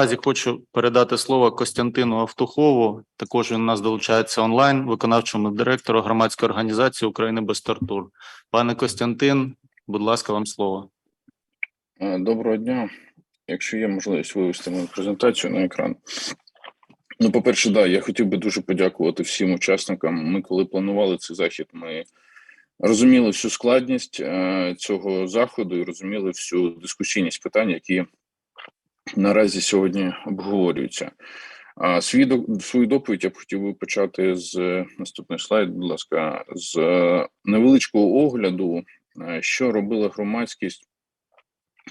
Наразі хочу передати слово Костянтину Автухову. Також він у нас долучається онлайн, виконавчому директору громадської організації України без тортур. Пане Костянтин, будь ласка, вам слово. Е, Доброго дня. Якщо є можливість вивести мою презентацію на екран. Ну, по-перше, да, я хотів би дуже подякувати всім учасникам. Ми, коли планували цей захід, ми розуміли всю складність е, цього заходу і розуміли всю дискусійність питань, які наразі сьогодні обговорюються. Свій свою доповідь я б хотів би почати з е, наступний слайд, будь ласка, з е, невеличкого огляду, е, що робила громадськість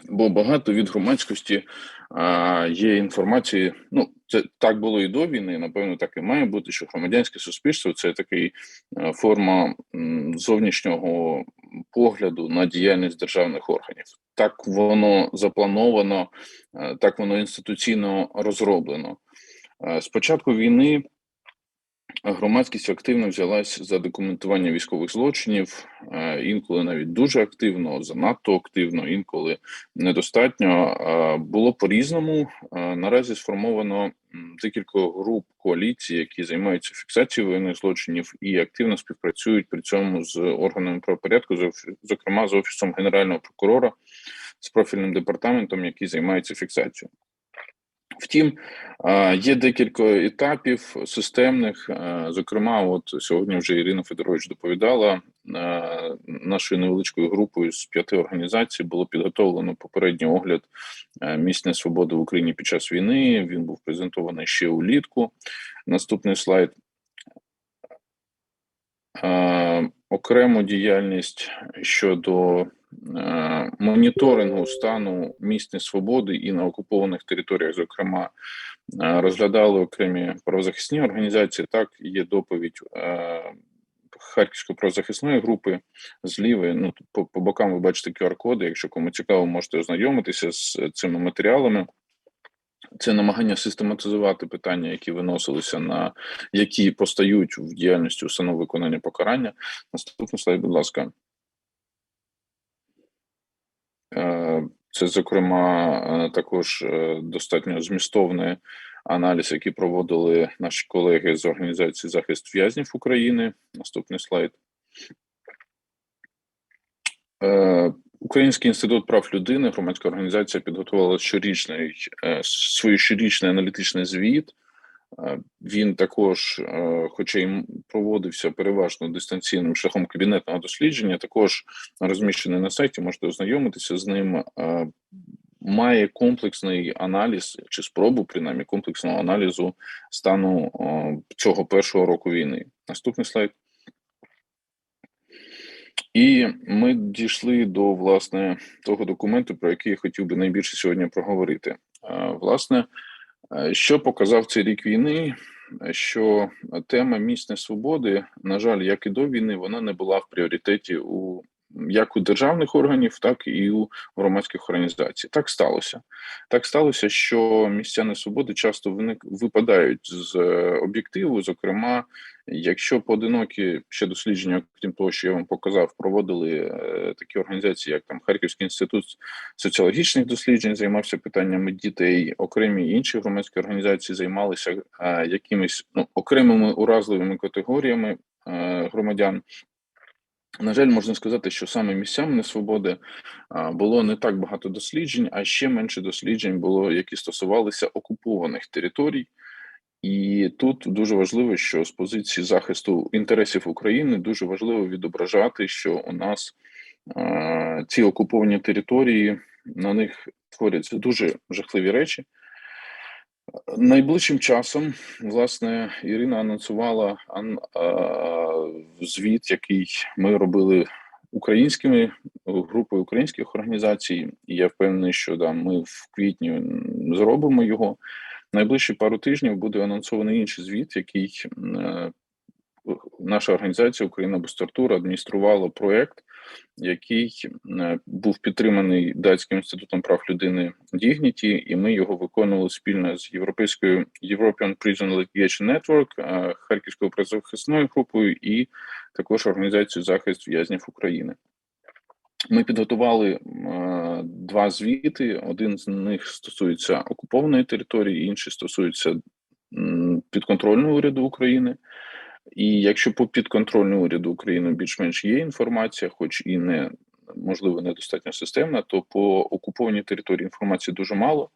бо багато від громадськості а, є інформації. Ну, це так було і до війни. Напевно, так і має бути, що громадянське суспільство це такий е, форма зовнішнього погляду на діяльність державних органів. Так воно заплановано, е, так воно інституційно розроблено. Е, З початку війни громадськість активно взялась за документування військових злочинів, е, інколи навіть дуже активно, занадто активно, інколи недостатньо. Е, Було по-різному. Е, Наразі сформовано декілька груп коаліцій, які займаються фіксацією воєнних злочинів і активно співпрацюють при цьому з органами правопорядку, зокрема з офісом генерального прокурора, з профільним департаментом, який займається фіксацією. Втім, є декілька етапів системних. Зокрема, от сьогодні вже Ірина Федорович доповідала нашою невеличкою групою з п'яти організацій було підготовлено попередній огляд місць несвободи в Україні під час війни. Він був презентований ще улітку. Наступний слайд. Окрему діяльність щодо моніторингу стану місць несвободи і на окупованих територіях, зокрема, е, розглядали окремі правозахисні організації. Так, є доповідь е, Харківської правозахисної групи зліви. Ну по, по бокам ви бачите QR-коди. Якщо кому цікаво, можете ознайомитися з цими матеріалами. Це намагання систематизувати питання, які виносилися на які постають в діяльності установ виконання покарання. Наступний слайд, будь ласка. Е, Це, зокрема, е, також е, достатньо змістовний аналіз, який проводили наші колеги з організації захист в'язнів України. Наступний слайд. Український інститут прав людини, громадська організація підготувала щорічний свій щорічний аналітичний звіт. Він також, е, хоча й проводився переважно дистанційним шляхом кабінетного дослідження, також розміщений на сайті. Можете ознайомитися з ним. Е, Має комплексний аналіз чи спробу принаймні комплексного аналізу стану цього першого року війни. Наступний слайд. І ми дійшли до власне того документу, про який я хотів би найбільше сьогодні проговорити. Е, Власне, що показав цей рік війни, е, що тема місць свободи, на жаль, як і до війни, вона не була в пріоритеті у як у державних органів, так і у громадських організацій. Так сталося. Так сталося, що місця несвободи часто виник випадають з е, об'єктиву. Зокрема, якщо поодинокі ще дослідження, крім того, що я вам показав, проводили е, такі організації, як там Харківський інститут соціологічних досліджень, займався питаннями дітей, окремі інші громадські організації займалися е, якимись ну окремими уразливими категоріями е, громадян. На жаль, можна сказати, що саме місцями несвободи було не так багато досліджень, а ще менше досліджень було, які стосувалися окупованих територій. І тут дуже важливо, що з позиції захисту інтересів України дуже важливо відображати, що у нас е, ці окуповані території на них творяться дуже жахливі речі. Найближчим часом, власне, Ірина анонсувала звіт, який ми робили українськими групою українських організацій. І я впевнений, що да, ми в квітні зробимо його. Найближчі пару тижнів буде анонсований інший звіт, який е, наша організація Україна без тортур адмініструвала проект, який е, був підтриманий датським інститутом прав людини Dignity, і ми його виконували спільно з європейською European Prison Litigation Network, е, Харківською правозахисною групою і також організацією захист в'язнів України. Ми підготували е, два звіти. Один з них стосується окупованої території, інший стосується підконтрольного уряду України. І якщо по підконтрольному уряду України більш-менш є інформація, хоч і не можливо недостатньо системна, то по окупованій території інформації дуже мало.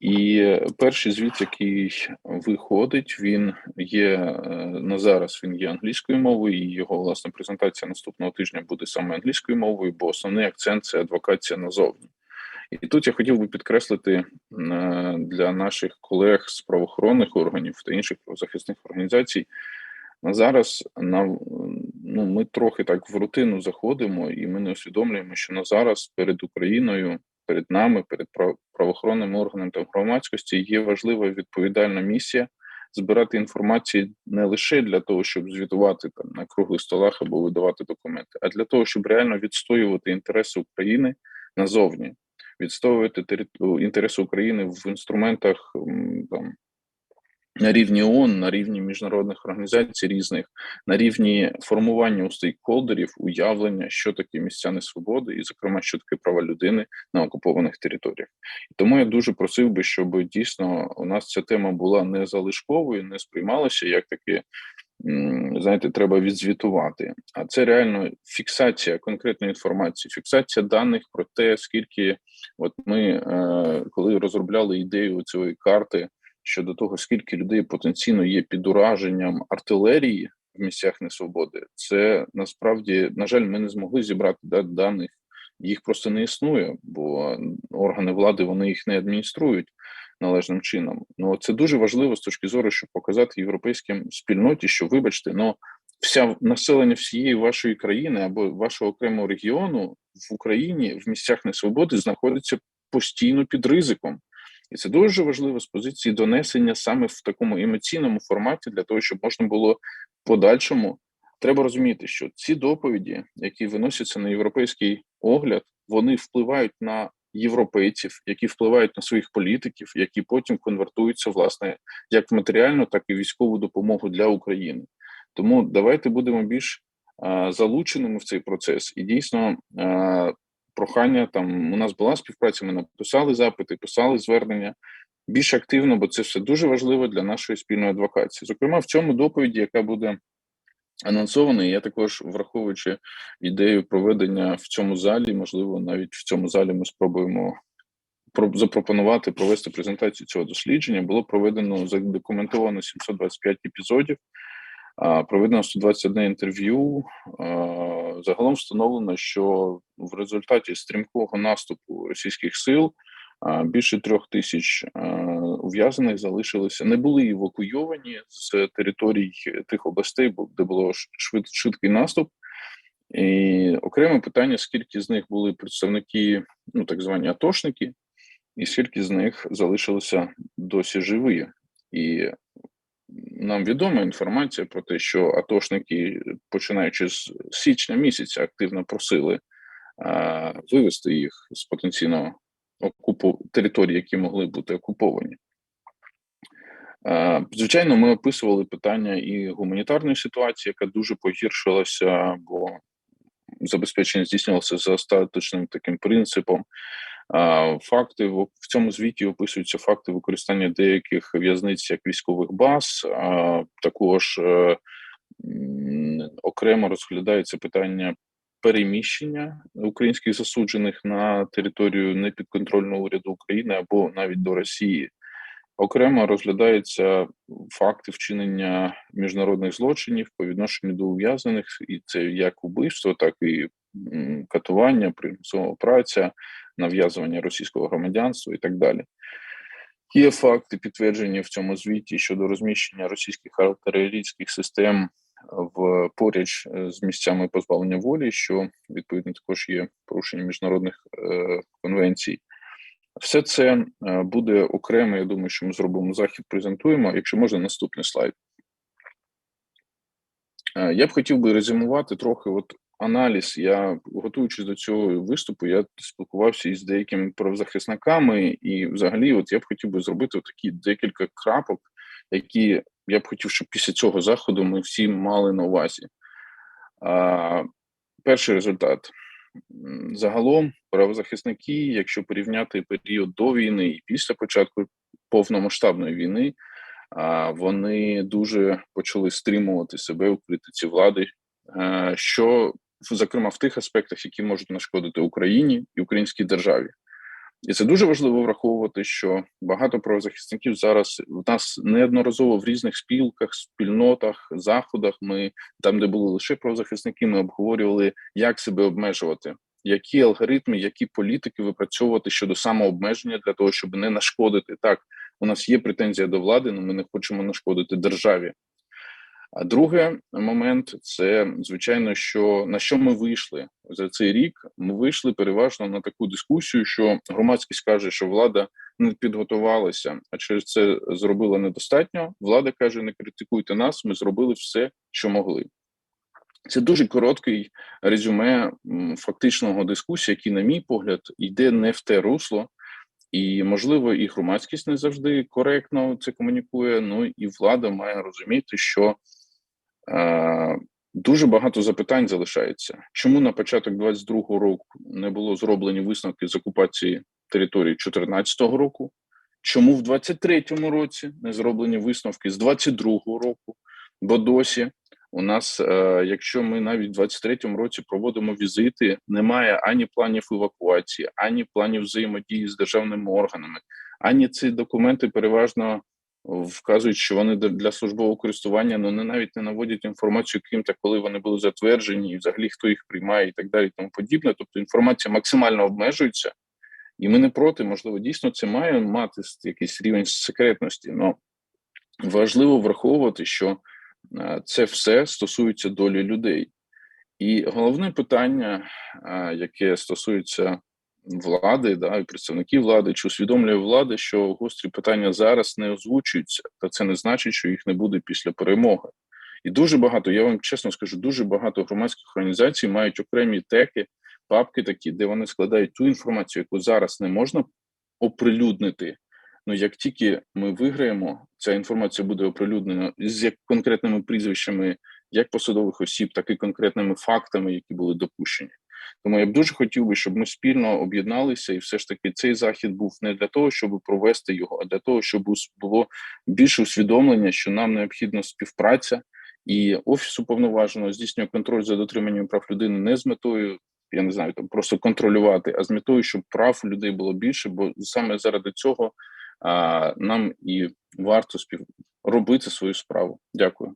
І перший звіт, який виходить, він є е, на зараз. Він є англійською мовою. і Його власне презентація наступного тижня буде саме англійською мовою, бо основний акцент це адвокація назовні. І тут я хотів би підкреслити е, для наших колег з правоохоронних органів та інших правозахисних організацій. На зараз на ну ми трохи так в рутину заходимо, і ми не усвідомлюємо, що на зараз перед Україною, перед нами, перед прав- правоохоронними органами та громадськості є важлива відповідальна місія збирати інформацію не лише для того, щоб звітувати там на круглих столах або видавати документи, а для того, щоб реально відстоювати інтереси України назовні, відстоювати інтереси України в інструментах там на рівні ООН, на рівні міжнародних організацій різних, на рівні формування у стейкхолдерів, уявлення, що таке місця несвободи, і, зокрема, що таке права людини на окупованих територіях. І тому я дуже просив би, щоб дійсно у нас ця тема була не залишковою, не сприймалася як таке. Знаєте, треба відзвітувати, а це реально фіксація конкретної інформації, фіксація даних про те, скільки от ми е, коли розробляли ідею цієї карти щодо того, скільки людей потенційно є під ураженням артилерії в місцях несвободи, це насправді, на жаль, ми не змогли зібрати да, даних. Їх просто не існує, бо органи влади вони їх не адмініструють належним чином. Ну це дуже важливо з точки зору, щоб показати європейським спільноті, що, вибачте, ну вся населення всієї вашої країни або вашого окремого регіону в Україні в місцях несвободи знаходиться постійно під ризиком. І це дуже важливо з позиції донесення саме в такому емоційному форматі, для того, щоб можна було подальшому. Треба розуміти, що ці доповіді, які виносяться на європейський огляд, вони впливають на європейців, які впливають на своїх політиків, які потім конвертуються власне як в матеріальну, так і військову допомогу для України. Тому давайте будемо більш залученими в цей процес, і дійсно прохання там у нас була співпраця. Ми написали запити, писали звернення більш активно, бо це все дуже важливо для нашої спільної адвокації. Зокрема, в цьому доповіді, яка буде анонсована, я також враховуючи ідею проведення в цьому залі, можливо, навіть в цьому залі ми спробуємо про- запропонувати провести презентацію цього дослідження. Було проведено задокументовано 725 епізодів. Проведено 121 інтерв'ю. Загалом встановлено, що в результаті стрімкого наступу російських сил більше трьох тисяч ув'язаних залишилися, не були евакуйовані з територій тих областей, де було швид, швидкий наступ. І окреме питання: скільки з них були представники, ну так звані атошники, і скільки з них залишилися досі живі. І нам відома інформація про те, що атошники, починаючи з січня місяця, активно просили а, вивести їх з потенційно окупу територій, які могли бути окуповані. А, Звичайно, ми описували питання і гуманітарної ситуації, яка дуже погіршилася, бо забезпечення здійснювалося за остаточним таким принципом. Факти в цьому звіті описуються факти використання деяких в'язниць як військових баз. Також е, окремо розглядається питання переміщення українських засуджених на територію непідконтрольного уряду України або навіть до Росії. Окремо розглядаються факти вчинення міжнародних злочинів по відношенню до ув'язнених, і це як убивство, так і катування, примусова праця, нав'язування російського громадянства і так далі. Є факти підтверджені в цьому звіті щодо розміщення російських артилерійських систем в поряд е, з місцями позбавлення волі, що відповідно також є порушенням міжнародних е, конвенцій. Все це е, буде окремо. Я думаю, що ми зробимо захід, презентуємо. Якщо можна, наступний слайд. Е, Я б хотів би резюмувати трохи от аналіз. Я готуючись до цього виступу, я спілкувався із деякими правозахисниками, і взагалі, от я б хотів би зробити такі декілька крапок, які я б хотів, щоб після цього заходу ми всі мали на увазі. А, Перший результат. загалом правозахисники, якщо порівняти період до війни і після початку повномасштабної війни, вони дуже почали стримувати себе у критиці влади, е, що зокрема в тих аспектах, які можуть нашкодити Україні і українській державі. І це дуже важливо враховувати, що багато правозахисників зараз в нас неодноразово в різних спілках, спільнотах, заходах. Ми там, де були лише правозахисники, ми обговорювали, як себе обмежувати, які алгоритми, які політики випрацьовувати щодо самообмеження для того, щоб не нашкодити. Так, у нас є претензія до влади, але ми не хочемо нашкодити державі. А другий момент це звичайно, що на що ми вийшли за цей рік. Ми вийшли переважно на таку дискусію, що громадськість каже, що влада не підготувалася, а через це зробила недостатньо. Влада каже: не критикуйте нас, ми зробили все, що могли. Це дуже короткий резюме фактичного дискусії, який, на мій погляд, йде не в те русло, і можливо, і громадськість не завжди коректно це комунікує. Ну і влада має розуміти, що дуже багато запитань залишається. Чому на початок 22-го року не було зроблені висновки з окупації території 14-го року? Чому в 23-му році не зроблені висновки з 22-го року? Бо досі у нас, е, якщо ми навіть в 23-му році проводимо візити, немає ані планів евакуації, ані планів взаємодії з державними органами, ані ці документи переважно вказують, що вони для- службового користування, ну не навіть не наводять інформацію, ким та коли вони були затверджені, і взагалі хто їх приймає, і так далі, і тому подібне. Тобто інформація максимально обмежується, і ми не проти, можливо, дійсно це має мати якийсь рівень секретності. але важливо враховувати, що е, це все стосується долі людей. І головне питання, е, яке стосується влади, да, і представників влади, чи усвідомлює влада, що гострі питання зараз не озвучуються, та це не значить, що їх не буде після перемоги. І дуже багато, я вам чесно скажу, дуже багато громадських організацій мають окремі теки, папки такі, де вони складають ту інформацію, яку зараз не можна оприлюднити. Ну, як тільки ми виграємо, ця інформація буде оприлюднена з як конкретними прізвищами як посадових осіб, так і конкретними фактами, які були допущені. Тому я б дуже хотів би, щоб ми спільно об'єдналися, і все ж таки цей захід був не для того, щоб провести його, а для того, щоб було більше усвідомлення, що нам необхідна співпраця, і офіс уповноваженого здійснює контроль за дотриманням прав людини не з метою. Я не знаю, там просто контролювати, а з метою, щоб прав людей було більше, бо саме заради цього а, нам і варто спів робити свою справу. Дякую.